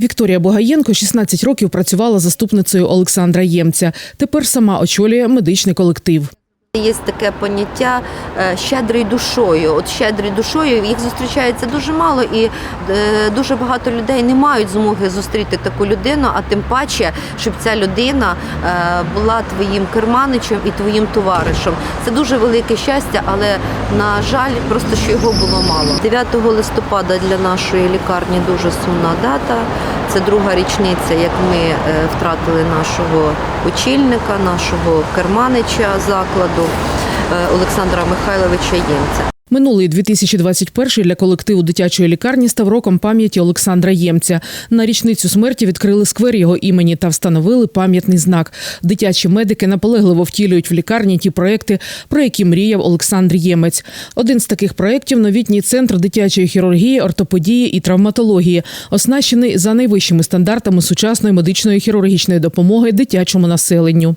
Вікторія Богаєнко 16 років працювала заступницею Олександра Ємця. Тепер сама очолює медичний колектив. Є таке поняття е, щедрий душою. От щедрий душою їх зустрічається дуже мало, і е, дуже багато людей не мають змоги зустріти таку людину, а тим паче, щоб ця людина е, була твоїм керманичем і твоїм товаришем. Це дуже велике щастя, але на жаль, просто що його було мало. 9 листопада для нашої лікарні дуже сумна дата. Це друга річниця, як ми е, втратили нашого очільника, нашого керманича закладу Олександра Михайловича Ємця. Минулий 2021 для колективу дитячої лікарні став роком пам'яті Олександра Ємця. На річницю смерті відкрили сквер його імені та встановили пам'ятний знак. Дитячі медики наполегливо втілюють в лікарні ті проекти, про які мріяв Олександр Ємець. Один з таких проєктів – новітній центр дитячої хірургії, ортопедії і травматології, оснащений за найвищими стандартами сучасної медичної хірургічної допомоги дитячому населенню.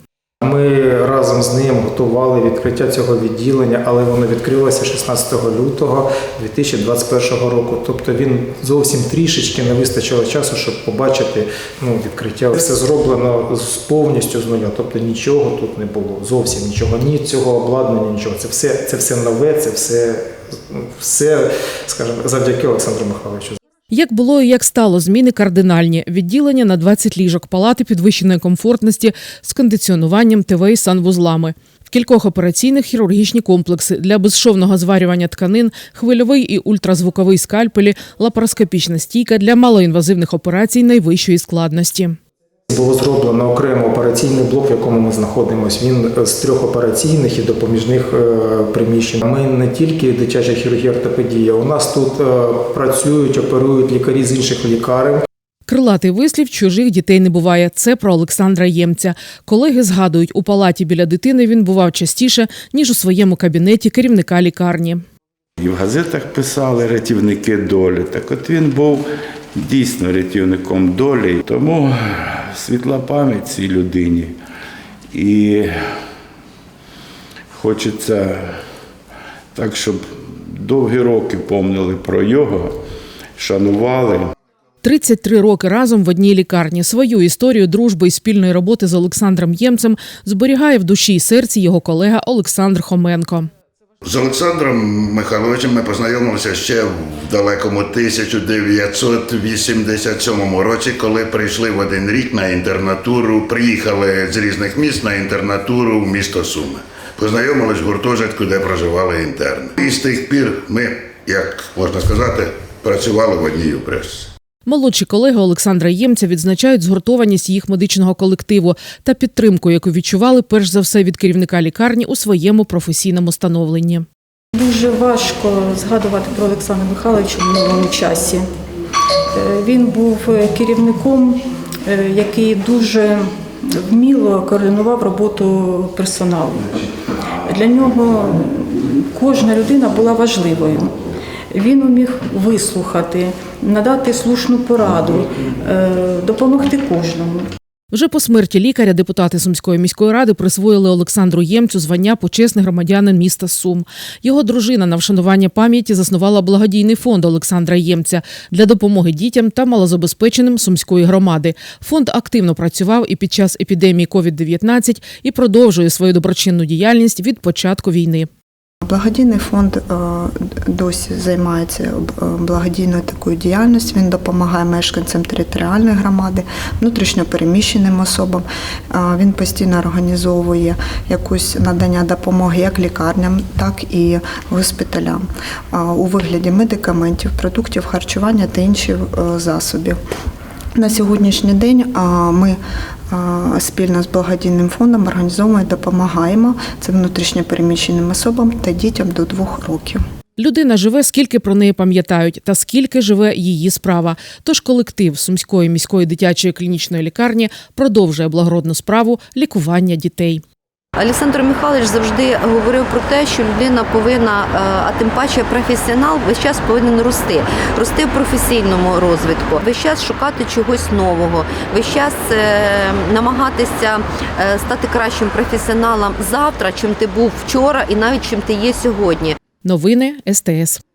Ми разом з ним готували відкриття цього відділення, але воно відкрилося 16 лютого 2021 року. Тобто він зовсім трішечки не вистачило часу, щоб побачити ну, відкриття. Все зроблено з повністю з нуля, тобто нічого тут не було. Зовсім нічого. Ні цього обладнання, нічого. Це все, це все нове, це все, все, скажімо, завдяки Олександру Михайловичу. Як було і як стало, зміни кардинальні. Відділення на 20 ліжок, палати підвищеної комфортності з кондиціонуванням ТВ і санвузлами. В кількох операційних хірургічні комплекси для безшовного зварювання тканин, хвильовий і ультразвуковий скальпелі, лапароскопічна стійка для малоінвазивних операцій найвищої складності. Було зроблено окремо операційний блок, в якому ми знаходимося. Він з трьох операційних і допоміжних е, приміщень. Ми не тільки дитяча хірургія ортопедія. У нас тут е, працюють, оперують лікарі з інших лікарень. Крилатий вислів чужих дітей не буває. Це про Олександра Ємця. Колеги згадують, у палаті біля дитини він бував частіше ніж у своєму кабінеті керівника лікарні. І в газетах писали рятівники долі. Так от він був дійсно рятівником долі. Тому світла пам'ять цій людині. І хочеться так, щоб довгі роки помнили про його, шанували. 33 роки разом в одній лікарні. Свою історію дружби і спільної роботи з Олександром Ємцем зберігає в душі і серці його колега Олександр Хоменко. З Олександром Михайловичем ми познайомилися ще в далекому 1987 році, коли прийшли в один рік на інтернатуру, приїхали з різних міст на інтернатуру в місто Суми. Познайомились в гуртожитку, де проживали інтерни. І з тих пір ми, як можна сказати, працювали в одній упряжці. Молодші колеги Олександра Ємця відзначають згуртованість їх медичного колективу та підтримку, яку відчували перш за все від керівника лікарні у своєму професійному становленні. Дуже важко згадувати про Олександра Михайловича в минулому часі. Е, Він був керівником, е, який дуже вміло координував роботу персоналу. Для нього кожна людина була важливою. Він уміг вислухати, надати слушну пораду, е, допомогти кожному. Вже по смерті лікаря депутати Сумської міської ради присвоїли Олександру Ємцю звання почесний громадянин міста Сум. Його дружина на вшанування пам'яті заснувала благодійний фонд Олександра Ємця для допомоги дітям та малозабезпеченим сумської громади. Фонд активно працював і під час епідемії COVID-19 і продовжує свою доброчинну діяльність від початку війни. Благодійний фонд е, досі займається е, благодійною такою діяльністю. Він допомагає мешканцям територіальної громади, внутрішньопереміщеним особам. Е, Він постійно організовує якусь надання допомоги як лікарням, так і госпіталям у вигляді медикаментів, продуктів харчування та інших засобів. На сьогоднішній день ми спільно з благодійним фондом організовуємо і допомагаємо це внутрішньопереміщеним особам та дітям до двох років. Людина живе, скільки про неї пам'ятають, та скільки живе її справа. Тож колектив Сумської міської дитячої клінічної лікарні продовжує благородну справу лікування дітей. Олександр Михайлович завжди говорив про те, що людина повинна, е, а тим паче професіонал, весь час повинен рости, рости в професійному розвитку, весь час шукати чогось нового, весь час е, намагатися е, стати кращим професіоналом завтра, чим ти був вчора, і навіть чим ти є сьогодні. Новини СТС.